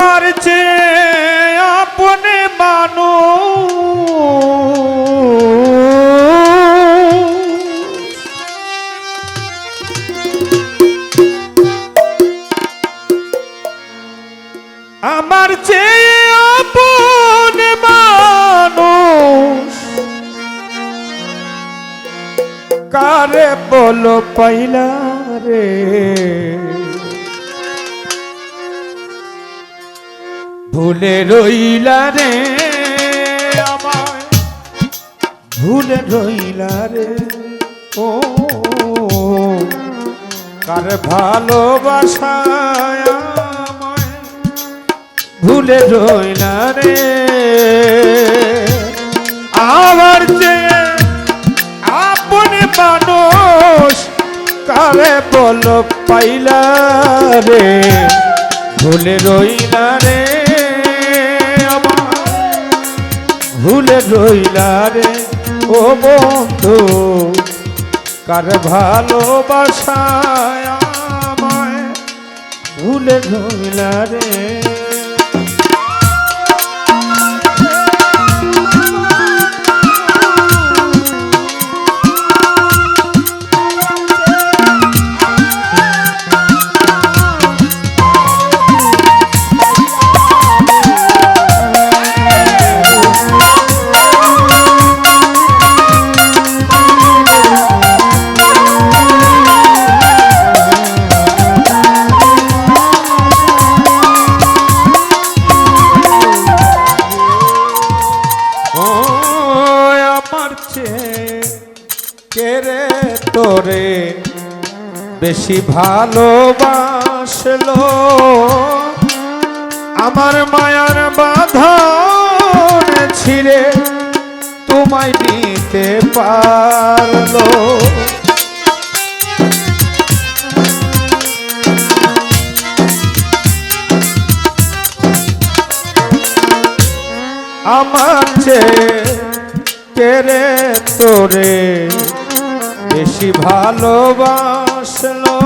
আমার যে আপনে মানু আমার যে আপনে মানুষ। কারে বলো পাইলা রে? ভুলে রইলা রে ভুলে রইলা রে, ও, কার ভালোবাসায় আমায়। ভুলে রইলা রে আবার যে আপনি মানুষ, কারে বল পাইলা রে। ভুলে রইলা রে। ভুলে রইলা রে ও বন্ধু কার ভালোবাসায় আমায় ভুলে রইলা রে? তোরে বেশি ভালোবাসলো। আমার মায়ার বাঁধন ছিঁড়ে তোমায় নিতে পারল। আমার চেয়ে কেরে তোরে বেশি ভালোবাসলো।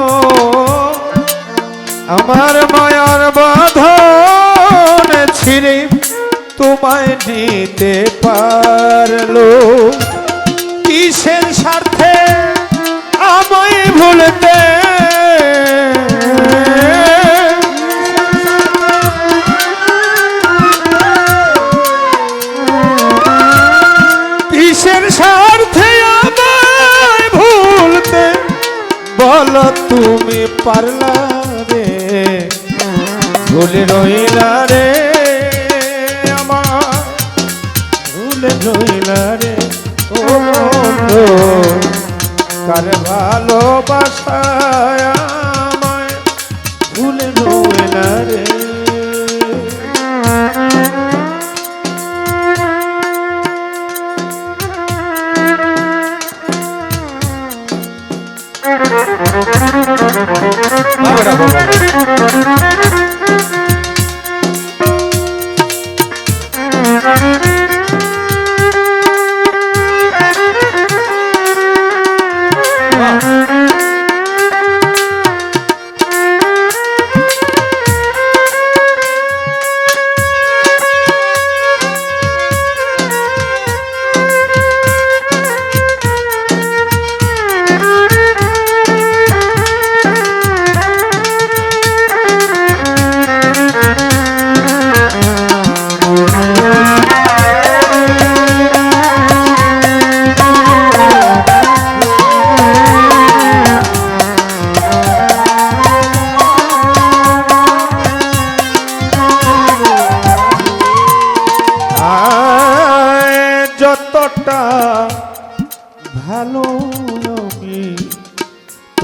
আমার মায়ার বাঁধন ছিঁড়ে তোমায় নিতে পারল। কিসের স্বার্থে আমায় ভুলতে? কিসের স্বার্থে বলো তুমি পারলা রে? ভুলে রইলা রে আমার ভুলে রইলা রে। ও কার ভালোবাসায়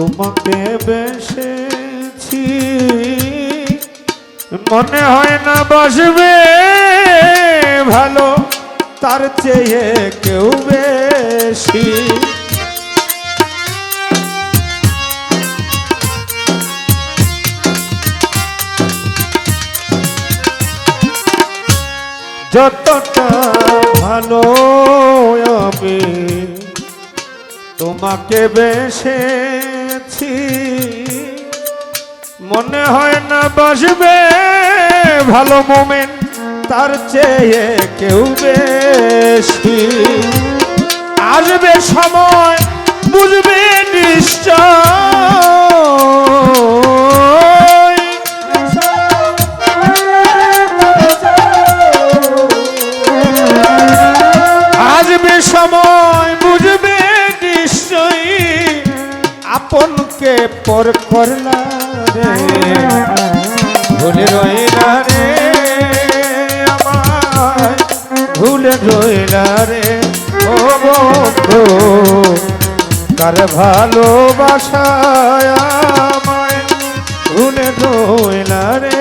তোমাকে বেসেছি। মনে হয় না বসবে ভালো, তার চেয়ে কেউ বেশি। যতটা ভালো আমি তোমাকে বেসেছি। মনে হয় না বসবে ভালো মোমেন তার চেয়ে কেউ বেশি। আসবে সময় বুঝবে নিশ্চয়। ভালোবাসায় আমায় উনে রইলা রে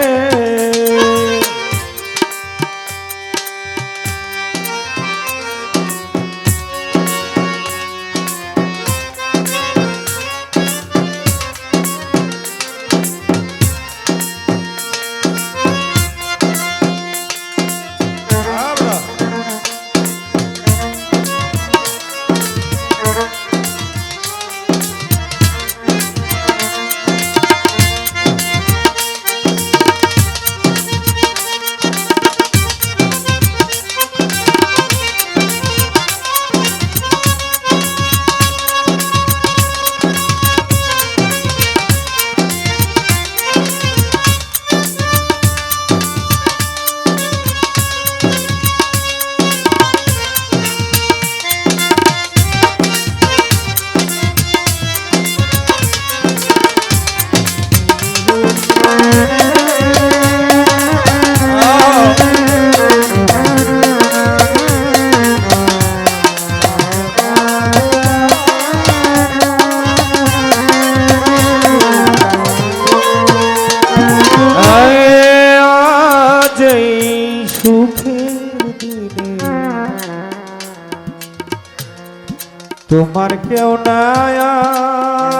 তোমার কেউ নাই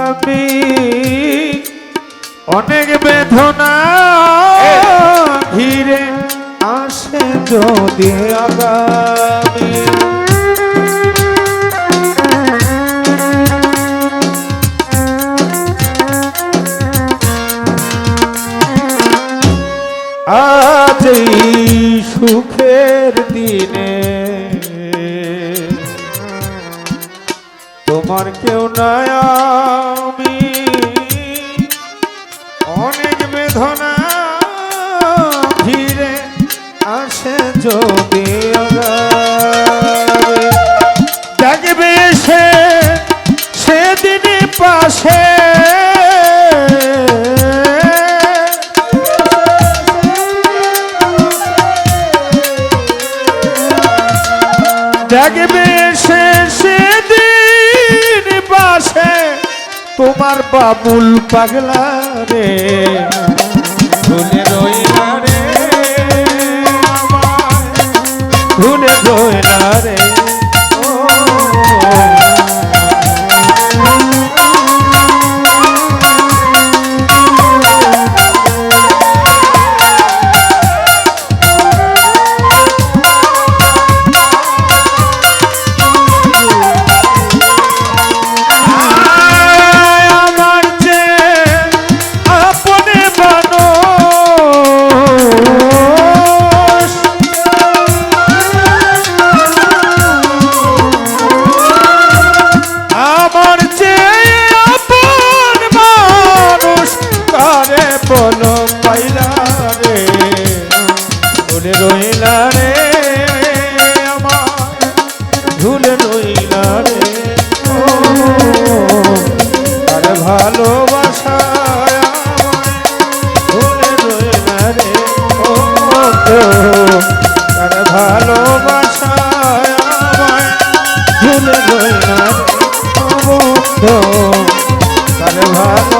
আমি। অনেক বেদনা ঘিরে আসে যদি আগামী। আজ সুখের দিনে তোমার কেউ নাই তোমার বাবুল পাগলা রে। ভুলে রইলা রে ভুলে রইলা ভুলে রইলা রে। ভালোবাসা ভুলে রে। ভালোবাসা ভুলে রইলা ভালো